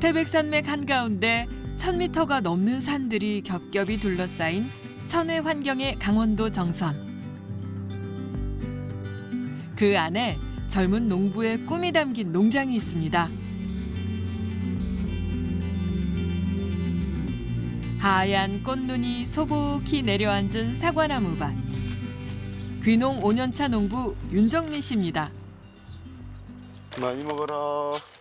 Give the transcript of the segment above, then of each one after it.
태백산맥 한가운데 1000m가 넘는 산들이 겹겹이 둘러싸인 천혜 환경의 강원도 정선. 그 안에 젊은 농부의 꿈이 담긴 농장이 있습니다. 하얀 꽃눈이 소복히 내려앉은 사과나무 밭. 귀농 5년차 농부 윤정민 씨입니다. 많이 먹어라.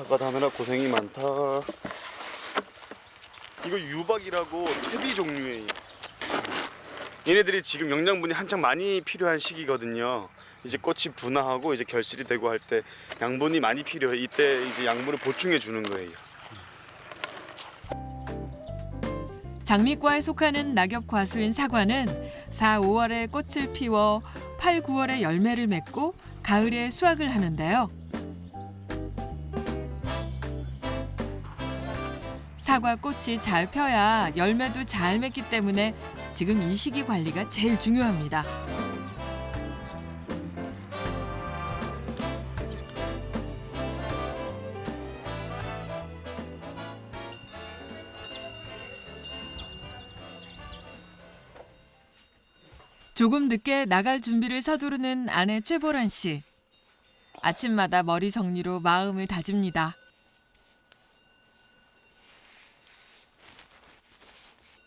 사과 다느라 고생이 많다. 이거 유박이라고 퇴비 종류예요. 얘네들이 지금 영양분이 한창 많이 필요한 시기거든요. 이제 꽃이 분화하고 이제 결실이 되고 할 때 양분이 많이 필요해. 이때 이제 양분을 보충해 주는 거예요. 장미과에 속하는 낙엽 과수인 사과는 4, 5월에 꽃을 피워 8, 9월에 열매를 맺고 가을에 수확을 하는데요. 사과 꽃이 잘 펴야 열매도 잘 맺기 때문에 지금 이 시기 관리가 제일 중요합니다. 조금 늦게 나갈 준비를 서두르는 아내 최보란 씨. 아침마다 머리 정리로 마음을 다집니다.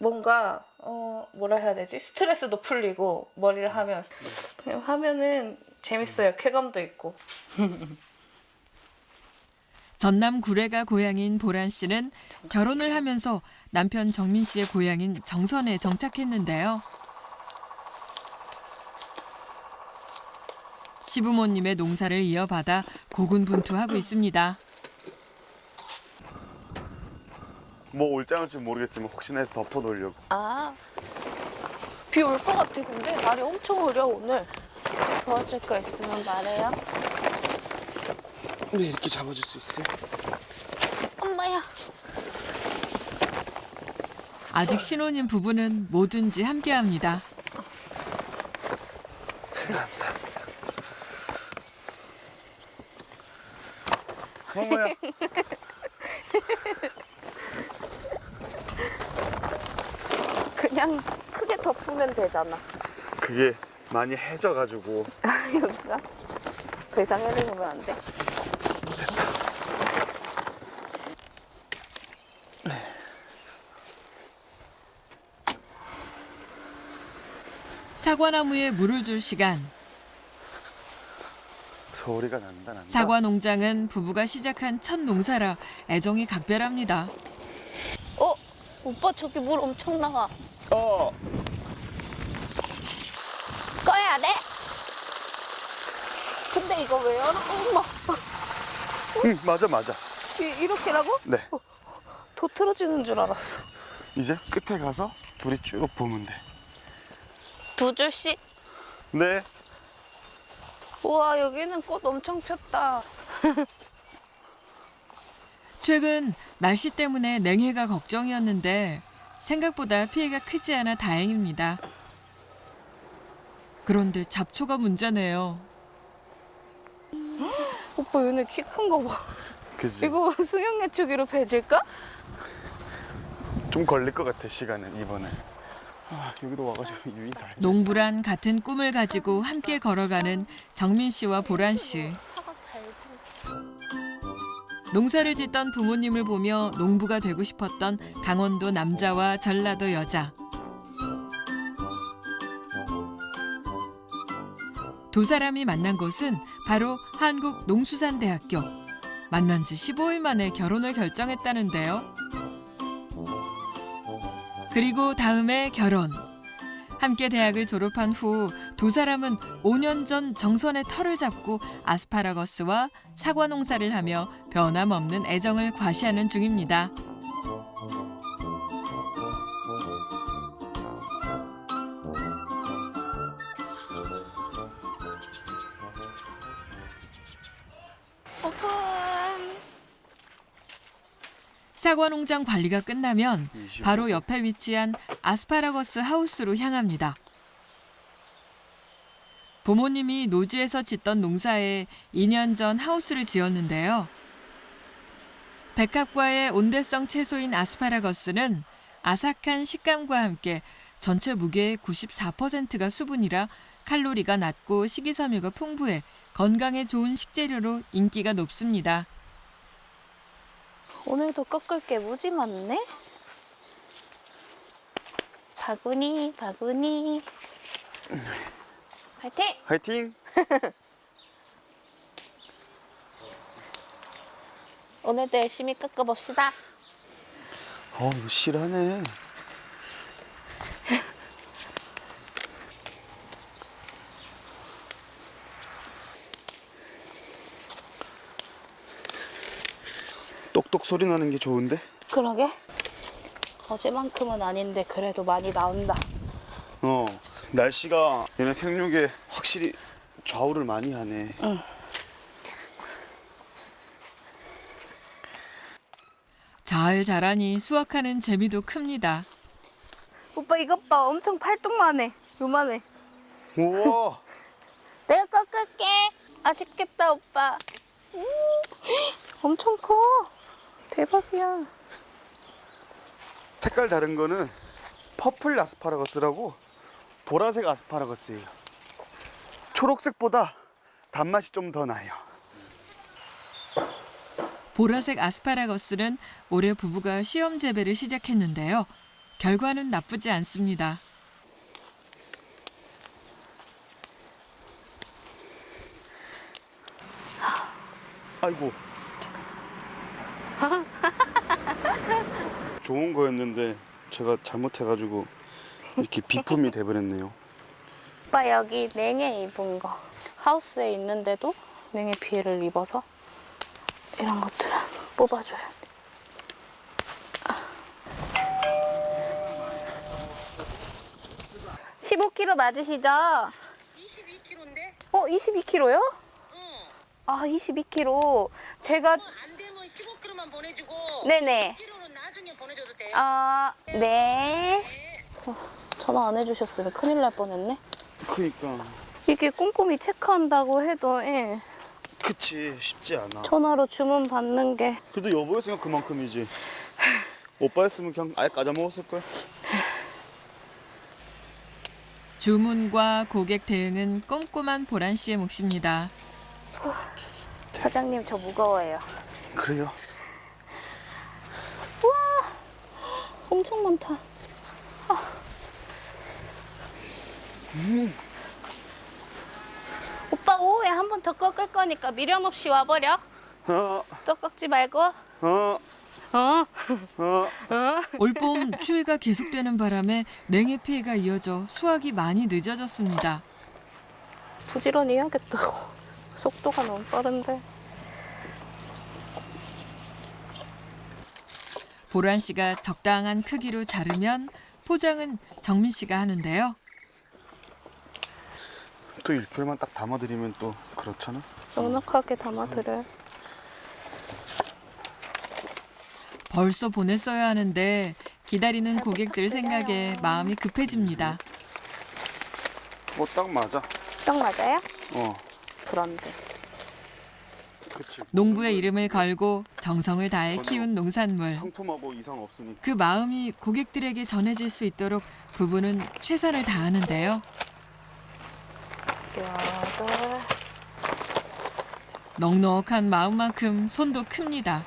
뭔가 어 뭐라 해야 되지? 스트레스도 풀리고 머리를 하면 그냥 하면은 재밌어요. 쾌감도 있고. 전남 구례가 고향인 보란 씨는 결혼을 하면서 남편 정민 씨의 고향인 정선에 정착했는데요. 시부모님의 농사를 이어받아 고군분투하고 있습니다. 뭐 올지 안 올지 모르겠지만 혹시나 해서 덮어 놓으려고. 아 비 올 것 같아 근데 날이 엄청 흐려 오늘 도와줄 거 있으면 말해요 네, 이렇게 잡아줄 수 있어요? 엄마야 아직 신혼인 부부는 뭐든지 함께합니다. 어머야. 그냥 크게 덮으면 되잖아 그게 많이 해져가지고 여기가 더 이상 해놓으면 안 돼? 사과나무에 물을 줄 시간. 소리가 난다 난다. 사과 농장은 부부가 시작한 첫 농사라 애정이 각별합니다. 어? 오빠 저기 물 엄청 나와 어. 꺼야 돼? 근데 이거 왜 열어? 엄마 응 맞아 맞아. 이- 이렇게라고? 네. 더 틀어지는 줄 알았어 이제 끝에 가서 둘이 쭉 보면 돼. 두 줄씩? 네. 우와 여기는 꽃 엄청 폈다 최근 날씨 때문에 냉해가 걱정이었는데 생각보다 피해가 크지 않아 다행입니다. 그런데 잡초가 문제네요. 오빠 얘네 키 큰 거 봐. 그지. 이거 승용예초기로 배질까? 좀 걸릴 것 같아 시간은 이번에. 아 여기도 와가지고 유인 다. 농부란 같은 꿈을 가지고 함께 걸어가는 정민 씨와 보란 씨. 농사를 짓던 부모님을 보며 농부가 되고 싶었던 강원도 남자와 전라도 여자. 두 사람이 만난 곳은 바로 한국농수산대학교. 만난 지 15일 만에 결혼을 결정했다는데요. 그리고 다음에 결혼. 함께 대학을 졸업한 후 두 사람은 5년 전 정선의 털을 잡고 아스파라거스와 사과 농사를 하며 변함없는 애정을 과시하는 중입니다. 사과 농장 관리가 끝나면 바로 옆에 위치한 아스파라거스 하우스로 향합니다. 부모님이 노지에서 짓던 농사에 2년 전 하우스를 지었는데요. 백합과의 온대성 채소인 아스파라거스는 아삭한 식감과 함께 전체 무게의 94%가 수분이라 칼로리가 낮고 식이섬유가 풍부해 건강에 좋은 식재료로 인기가 높습니다. 오늘도 꺾을 게 무지 많네. 바구니, 바구니. 파이팅! 화이팅! 오늘도 열심히 꺾어봅시다. 어 실하네. 똑똑 소리 나는 게 좋은데? 그러게. 어제만큼은 아닌데 그래도 많이 나온다. 어 날씨가 얘네 생육에 확실히 좌우를 많이 하네. 잘 자라니 수확하는 재미도 큽니다. 오빠 이것 봐. 엄청 팔뚝만해. 요만해. 우와 내가 꺾을게. 아쉽겠다 오빠. 음, 엄청 커. 대박이야. 색깔 다른 거는 퍼플 아스파라거스라고 보라색 아스파라거스예요. 초록색보다 단맛이 좀 더 나요. 보라색 아스파라거스는 올해 부부가 시험 재배를 시작했는데요. 결과는 나쁘지 않습니다. 아이고. 좋은 거였는데 제가 잘못해가지고 이렇게 비품이 돼버렸네요. 오빠 여기 냉해 입은 거. 하우스에 있는데도 냉해 피해를 입어서 이런 것들은 뽑아줘야 돼. 15kg 맞으시죠? 22kg인데? 어, 22kg요? 아, 22kg. 제가 15kg만 보내주고 네네. 1kg는 나중에 보내줘도 돼. 아, 네. 어, 전화 안 해주셨으면 큰일 날 뻔했네. 그니까 이게 꼼꼼히 체크한다고 해도 예, 그치 쉽지 않아. 전화로 주문 받는 게 그래도 여보였으니까 그만큼이지. 오빠였으면 그냥 아예 까자 먹었을 걸. 주문과 고객 대응은 꼼꼼한 보란 씨의 몫입니다. 사장님 저 무거워요. 그래요. 엄청 많다. 아. 오빠 오후에 한 번 더 꺾을 거니까 미련 없이 와버려. 어, 또 꺾지 말고. 어, 어. 어. 올봄 추위가 계속되는 바람에 냉해 피해가 이어져 수확이 많이 늦어졌습니다. 부지런히 해야겠다고. 속도가 너무 빠른데. 보란 씨가 적당한 크기로 자르면 포장은 정민 씨가 하는데요. 또 일주일만 딱 담아드리면 또 그렇잖아. 넉넉하게 담아드려요. 벌써 보냈어야 하는데 기다리는 고객들 생각에 마음이 급해집니다. 뭐 딱 맞아. 딱 맞아요? 어, 불안데. 그치. 농부의 이름을 걸고 정성을 다해 키운 농산물. 상품하고 이상 없으니까. 그 마음이 고객들에게 전해질 수 있도록 부부는 최선을 다하는데요. 여덟. 넉넉한 마음만큼 손도 큽니다.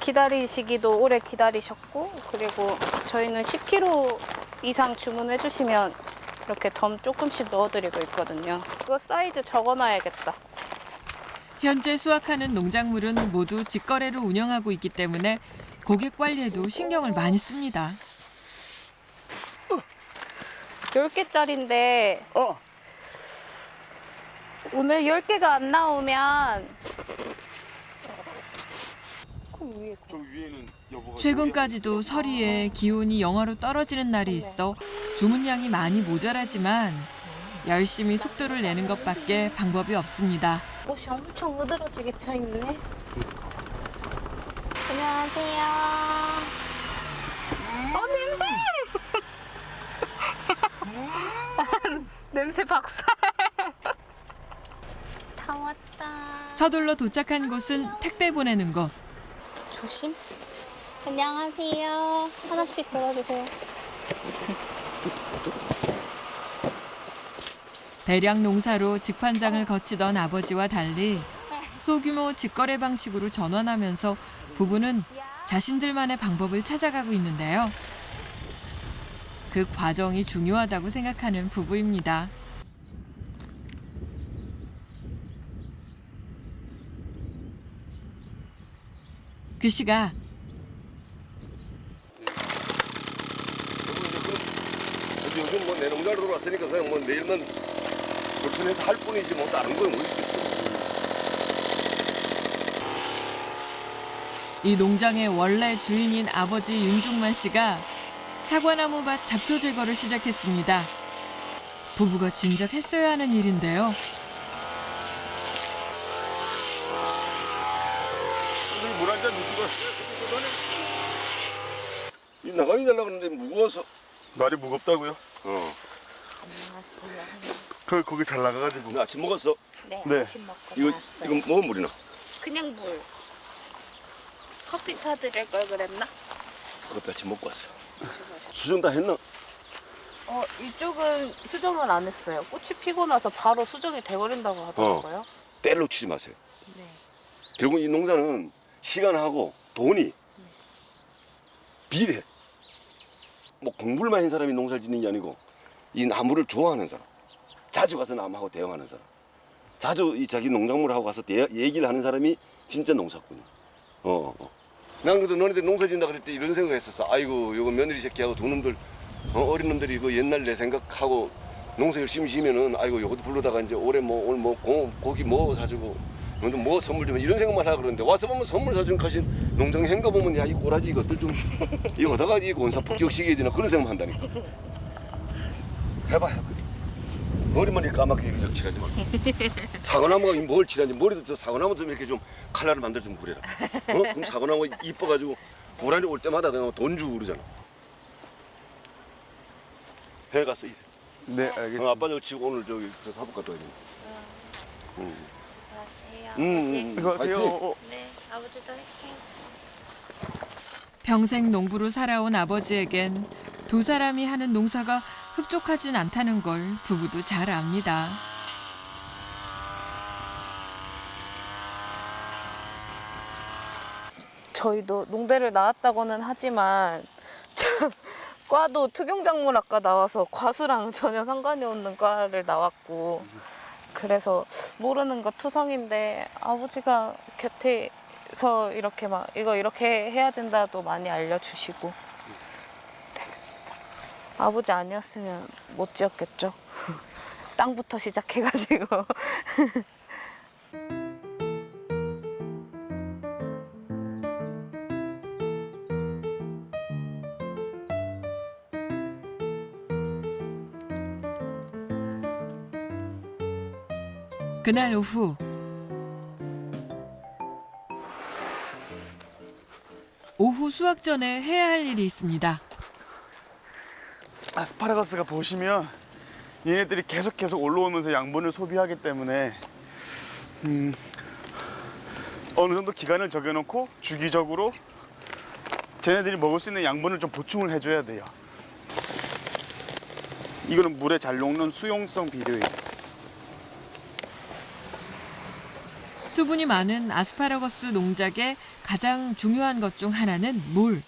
기다리시기도 오래 기다리셨고 그리고 저희는 10kg 이상 주문해 주시면 이렇게 덤 조금씩 넣어드리고 있거든요. 이거 사이즈 적어놔야겠다. 현재 수확하는 농작물은 모두 직거래로 운영하고 있기 때문에 고객 관리에도 신경을 많이 씁니다. 10개짜리인데 어, 오늘 10개가 안 나오면 그럼 위에 거. 저 위에는. 최근까지도 서리에 기온이 영하로 떨어지는 날이 있어 주문량이 많이 모자라지만 열심히 속도를 내는 것밖에 방법이 없습니다. 옷이 엄청 으드러지게 펴 있네. 안녕하세요. 어 냄새. 냄새 박살. 다 왔다. 서둘러 도착한 곳은 택배 보내는 곳. 조심. 안녕하세요. 하나씩 들어주세요. 대량 농사로 직판장을 거치던 아버지와 달리 소규모 직거래 방식으로 전환하면서 부부는 자신들만의 방법을 찾아가고 있는데요. 그 과정이 중요하다고 생각하는 부부입니다. 그 시각 요즘 뭐 내 농 장으로 들어왔으니까 그냥 뭐 내일만 돌천해서 할 뿐이지 뭐 다른 거뭐 있겠어. 이 농장의 원래 주인인 아버지 윤중만 씨가 사과나무 밭 잡초 제거를 시작했습니다. 부부가 진작 했어야 하는 일인데요. 물한잔 드시고 이 나가기 달라고 하는데 무거워서. 날이 무겁다고요? 어. 그 거기 잘 나가가지고. 나 아침 먹었어. 네, 네. 아침 먹고 이거 나왔어요. 이거 뭐 물이나? 그냥 물. 커피 타드릴 걸 그랬나? 그것도 아침 먹고 왔어. 수정 다 했나? 어, 이쪽은 수정을 안 했어요. 꽃이 피고 나서 바로 수정이 돼버린다고 하더라고요. 때를 놓치지 마세요. 네. 결국 이 농사는 시간하고 돈이 비례해. 뭐 공부만 한 사람이 농사를 짓는 게 아니고 이 나무를 좋아하는 사람, 자주 가서 나무하고 대화하는 사람, 자주 이 자기 농작물하고 가서 대, 얘기를 하는 사람이 진짜 농사꾼이야. 어, 어. 난 그래도 너네들 농사 짓는다 그럴 때 이런 생각했었어. 아이고, 요거 며느리 새끼하고 두 놈들, 어, 어린 놈들이 그 옛날 내 생각하고 농사 열심히 지면은 아이고 요것도 불러다가 이제 올해 뭐 오늘 뭐 고, 고기 뭐 사주고 너도 뭐 선물 주면 이런 생각만 하라 그러는데 와서 보면 선물 사준 컷인 농장 행가 보면 야 이 꼬라지 이것들 좀 이거 하다가 이 원사 폭격시켜야 되나 그런 생각만 한다니까 해봐 해봐 머리만 이렇게 까맣게 이렇게 칠하지 마 사과나무가 뭘 칠하지 머리도 저 사과나무 좀 이렇게 좀 칼라를 만들어 좀 그래라 어? 그럼 사과나무 이뻐가지고 고라니 올 때마다 그냥 돈 주고 그러잖아 배 갔어 이래 네 어, 알겠습니다. 아빠 저 치고 오늘 저기 저 사복 갔다 와야 돼 안녕하세요. 음, 음. 안녕하세요. 화이팅. 어, 네, 아버지도 화이팅. 평생 농부로 살아온 아버지에겐 두 사람이 하는 농사가 흡족하진 않다는 걸 부부도 잘 압니다. 저희도 농대를 나왔다고는 하지만 참 과도 특용작물학과 나와서 과수랑 전혀 상관이 없는 과를 나왔고 그래서 모르는 거 투성인데 아버지가 곁에서 이렇게 막 이거 이렇게 해야 된다도 많이 알려주시고 네. 아버지 아니었으면 못 지었겠죠. 땅부터 시작해가지고. 그날 오후. 오후 수확 전에 해야 할 일이 있습니다. 아스파라거스가 보시면 얘네들이 계속 계속 올라오면서 양분을 소비하기 때문에 음, 어느 정도 기간을 정해놓고 주기적으로 쟤네들이 먹을 수 있는 양분을 좀 보충을 해줘야 돼요. 이거는 물에 잘 녹는 수용성 비료예요. 수분이 많은 아스파라거스 농작의 가장 중요한 것 중 하나는 물.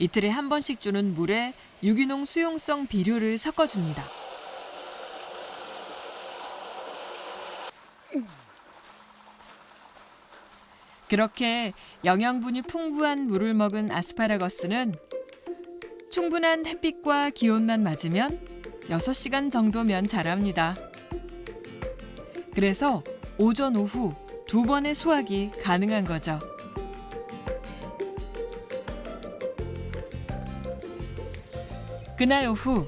이틀에 한 번씩 주는 물에 유기농 수용성 비료를 섞어줍니다. 그렇게 영양분이 풍부한 물을 먹은 아스파라거스는 충분한 햇빛과 기온만 맞으면 6시간 정도면 자랍니다. 그래서 오전 오후 두 번의 수확이 가능한 거죠. 그날 오후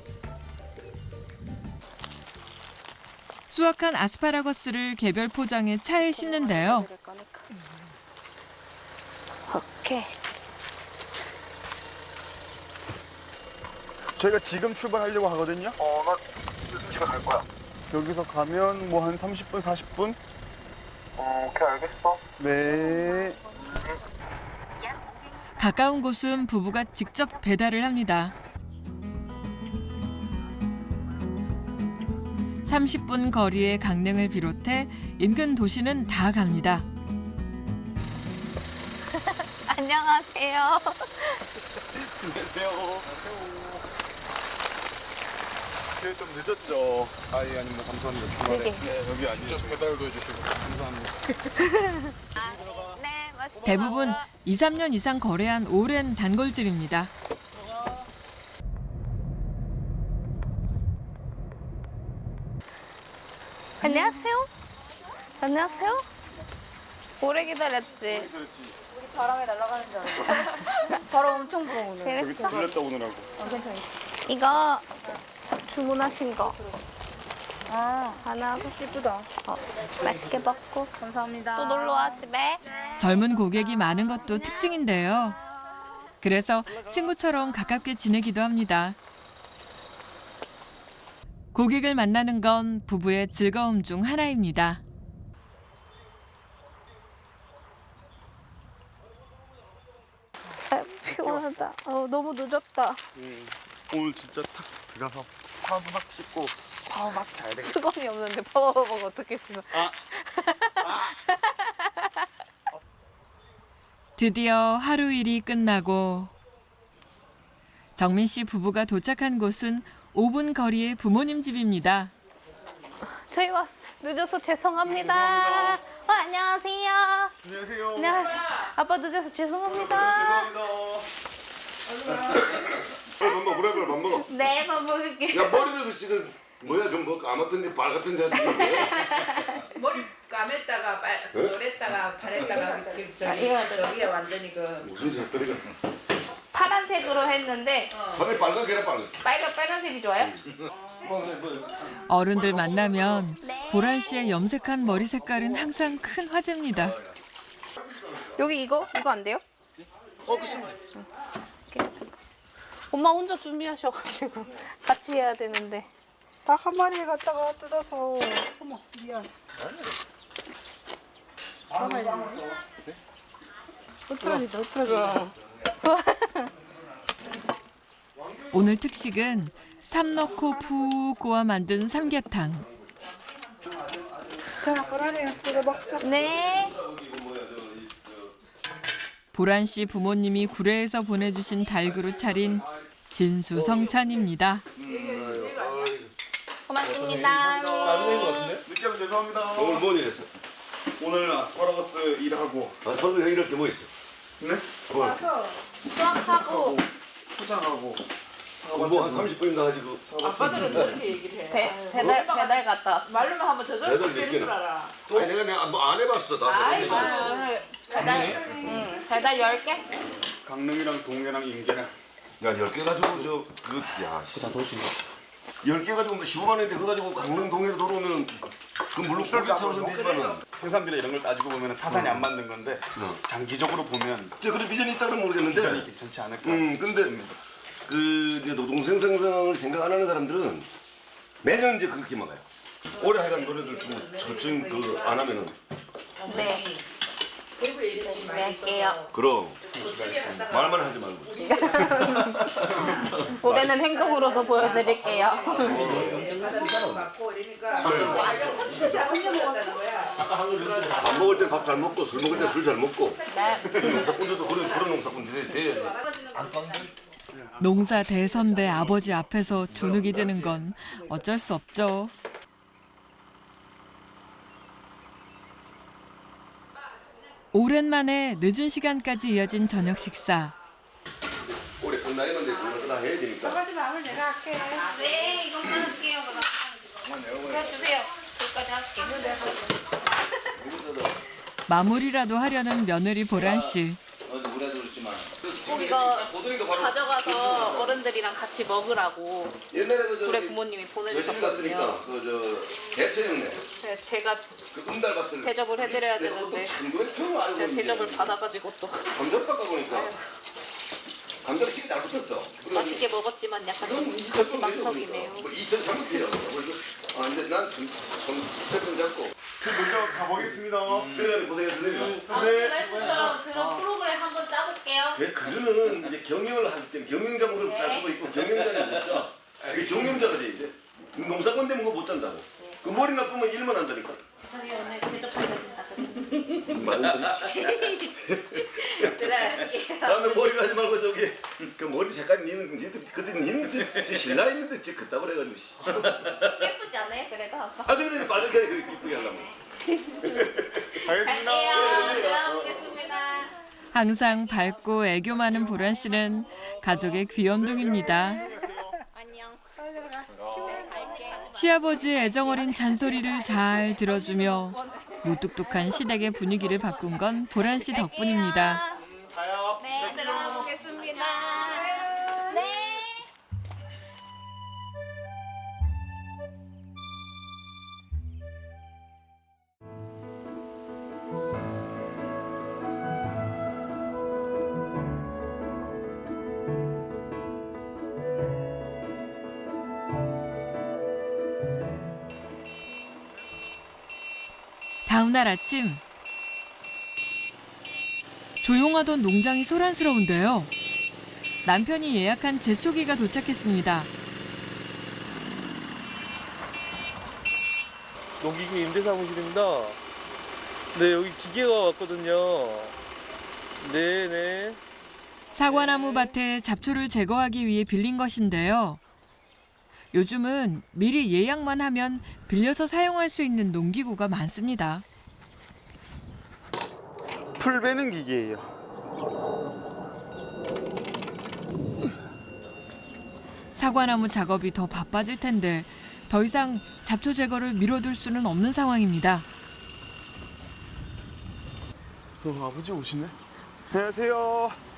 수확한 아스파라거스를 개별 포장해 차에 싣는데요. 오케이. 저희가 지금 출발하려고 하거든요. 어, 나 집에 갈 거야. 여기서 가면 뭐 한 30분, 40분? 어, 오케이, 알겠어. 네. 가까운 곳은 부부가 직접 배달을 합니다. 30분 거리의 강릉을 비롯해 인근 도시는 다 갑니다. 안녕하세요. 안녕하세요. 네, 좀 늦었죠. 아, 예, 아닙니다. 감사합니다. 주말에. 되게. 네, 여기 아니에요. 직접 배달도 해주시고. 감사합니다. 네, 맛있게 대부분 먹어. 2, 3년 이상 거래한 오랜 단골들입니다. 안녕하세요. 안녕하세요. 오래 기다렸지. 바람에 날아가는 줄 알았어. 바람 엄청 불어 오늘. 그랬어? 들렸다 오느라고. 어, 괜찮아. 이거 주문하신 거 아, 하나 예쁘다. 어, 맛있게 먹고 감사합니다. 또 놀러 와 집에. 젊은 고객이 많은 것도 특징인데요. 그래서 친구처럼 가깝게 지내기도 합니다. 고객을 만나는 건 부부의 즐거움 중 하나입니다. 아, 피곤하다. 어, 너무 늦었다. 음, 오늘 진짜 탁 들어가서 파막 씻고 파막 자야 되겠다. 수건이 없는데 파워버거 어떻게 쓰나? 드디어 하루 일이 끝나고 정민 씨 부부가 도착한 곳은 5분 거리의 부모님 집입니다. 저희 왔 늦어서 죄송합니다. 어, 안녕하세요. 안녕하세요. 안녕하세요. 아빠 늦어서 죄송합니다. 감사합니다. 밥 먹어 그래 그래 밥 먹어 네, 밥 먹을게. 야 머리를 그 지금 뭐야 좀뭐 까맣던데 빨 같은데 하시는데 머리 감했다가 말, 노랬다가 바랬다가 그, 저기 저기가 완전히 그 무슨 색깔이가 파란색으로 했는데 빨리 빨갛게 빨갛게 빨간 빨간색이 좋아요? 어른들 만나면 네. 보란 씨의 염색한 머리 색깔은 항상 큰 화제입니다. 여기 이거 이거 안 돼요? 어, 그 엄마 혼자 준비하셔가지고 같이 해야 되는데. 닭 한 마리 갖다가 뜯어서. 어머, 미안. 흐트러지다, 흐트러지다. 오늘 특식은 삼 넣고 푹 구워 만든 삼계탕. 자, 보라니, 이거 먹자. 네. 보란 씨 부모님이 구례에서 보내주신 닭으로 차린 진수성찬입니다. 고맙습니다. 늦게 와서 죄송합니다. 오늘 뭔 일 했어? 오늘 아스파라거스 일하고 아 서로 이럴 게뭐 있어? 네? 뭐, 수학하고 포장하고 뭐한 30분인가 가지고 아빠들은 그렇게 얘기를 해. 배, 배달 배달 갔다 왔어. 말로만 하면 저절로 배달 되는 몇개나? 줄 알아. 아니 내가 내가 뭐 안 해봤어 나 아이. 오늘 배달 응 배달 10개? 강릉이랑 동해랑 인계랑 야 10개 가지고 저 그야 다 도시 10개 가지고 뭐 15만 원인데 그거 가지고 강릉 동해로 들어오면 그 물론 고기처럼 되지만은 생산비나 이런 걸 따지고 보면 타산이 안 맞는 건데 장기적으로 보면 저 그런 비전이 있다는 비전이 모르겠는데 괜찮지 않을까 음 근데 싶습니다. 그 이제 노동생 생산을 생각 안 하는 사람들은 매년 이제 그렇게 막아요 올해 하여간 노래들 좀 저쯤 그 안 하면은 네. 열심히 할게요. 그럼 말만 하지 말고 올해는 행동으로도 보여드릴게요. 밥 먹을 때 밥 잘 먹고 술 먹을 때 술 잘 먹고 네. 농사꾼들도 그런 그런 농사꾼들이 돼야지 농사 대선배 아버지 앞에서 주눅이 드는 건 어쩔 수 없죠. 오랜만에 늦은 시간까지 이어진 저녁 식사. 올해 그거 다 해야 되니까 하지 마면 내가 할게. 네, 이것만 할게요, 그럼. 그럼 주세요. 여기까지 할게요. 마무리라도 하려는 며느리 보란 씨. 꼭 이거 가져가서 어른들이랑 같이 먹으라고 옛날에 그저 구례 부모님이 보내주셨거든요. 그저 대체형네 그래서 제가 그 금달 밭을 대접을 해드려야 되는데 제가 대접을 받아가지고 또 감정 깎아 보니까 감자가 식이 잘 붙었어. 맛있게 먹었지만 약간 좀 망석이네요. 2,300kg. 아 근데 난 좀좀 잡고. 그 먼저 가보겠습니다. 그래 고생했습니다. 네. 말씀처럼 그런 프로그램 한번 짜볼게요. 그 그거는 이제 경영을 할때 경영자목으로 짤 수도 있고 경영자는 못 짜. 그 경영자가 돼 이제. 농사건 되면 그거 못 잔다고. 그 머리 나쁘면 일만 한다니까. 세상에 오늘 대접하게 된다. 들어갈게요. 다음에 머리 하지 말고 저기 그 머리 색깔 니는 니도 그때 니는 저, 저 신라 있는데 저 그따 그래가지고 씨. 예쁘지 않아요? 그래도 아빠. 아 그래 빠졌게 그렇게 이쁘게 하려면. 가겠습니다. 갈게요. 들어가 보겠습니다. 항상 밝고 애교 많은 보란 씨는 가족의 귀염둥입니다. 안녕. 시아버지의 애정어린 잔소리를 잘 들어주며 무뚝뚝한 시댁의 분위기를 바꾼 건 보란 씨 덕분입니다. 네, 들어가 다음 날 아침 조용하던 농장이 소란스러운데요. 남편이 예약한 제초기가 도착했습니다. 농기계 임대사무실입니다. 네, 여기 기계가 왔거든요. 네네. 사과나무 밭에 잡초를 제거하기 위해 빌린 것인데요. 요즘은 미리 예약만 하면 빌려서 사용할 수 있는 농기구가 많습니다. 풀 베는 기계예요. 사과나무 작업이 더 바빠질 텐데 더 이상 잡초 제거를 미뤄둘 수는 없는 상황입니다. 어, 아버지 오시네. 안녕하세요.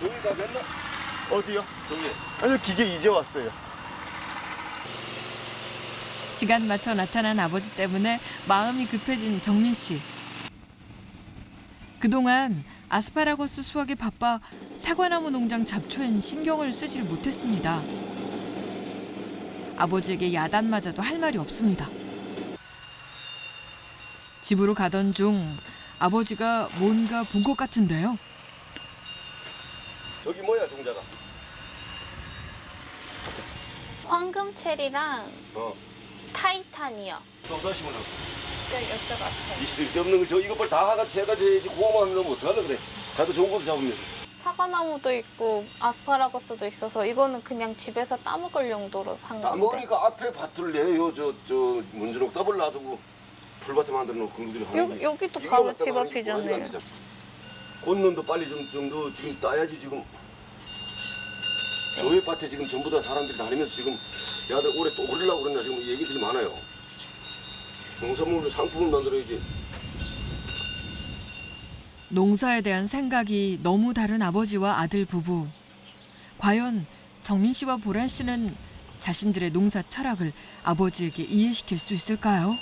종이 다 됐나? 어디요? 종이. 아니요 기계 이제 왔어요. 시간 맞춰 나타난 아버지 때문에 마음이 급해진 정민 씨. 그동안 아스파라거스 수확에 바빠 사과나무 농장 잡초엔 신경을 쓰질 못했습니다. 아버지에게 야단 맞아도 할 말이 없습니다. 집으로 가던 중 아버지가 뭔가 본 것 같은데요. 저기 뭐야 종자가? 황금 체리랑 어. 타이탄이요. 농사 심으라고. 여쭤봤어요. 이 쓸데없는 거 저 이거 빨다 하같이 해가지고 해야지 고구마 하면 어떡하려 그래. 가도 좋은 것도 잡으면서. 사과나무도 있고 아스파라거스도 있어서 이거는 그냥 집에서 따먹을 용도로 산 건데. 따먹으니까 앞에 밭을 내요. 저, 저, 문주록 더블 놔두고 풀밭에 만들어 놓고 그들이 하는 여기, 거지. 여기도 바로 집 앞이잖아요. 꽃눈도 빨리 좀, 좀더 지금 따야지 지금. 저희 밭에 지금 전부 다 사람들이 다니면서 지금 야들 올해 또 오르려고 그러냐 지금 얘기들이 많아요. 농산물로 상품을 만들어야지. 농사에 대한 생각이 너무 다른 아버지와 아들 부부. 과연 정민 씨와 보란 씨는 자신들의 농사 철학을 아버지에게 이해시킬 수 있을까요?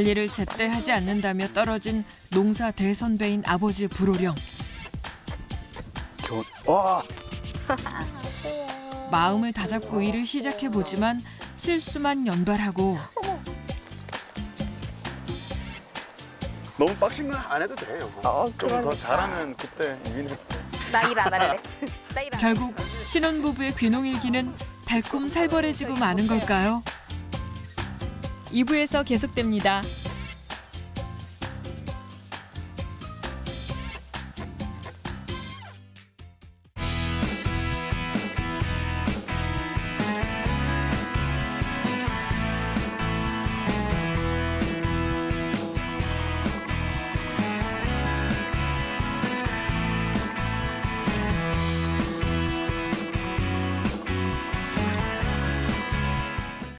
일을 제때 하지 않는다며 떨어진 농사 대선배인 아버지의 불호령. 저, 와, 마음을 다잡고 일을 시작해 보지만 실수만 연발하고 너무 빡신 건 안 해도 돼요. 어, 좀더 잘하면 그때 이기는. 나 일 안 할래. 나 일 안. 결국 신혼부부의 귀농일기는 달콤 살벌해지고 마는 걸까요? 2부에서 계속됩니다.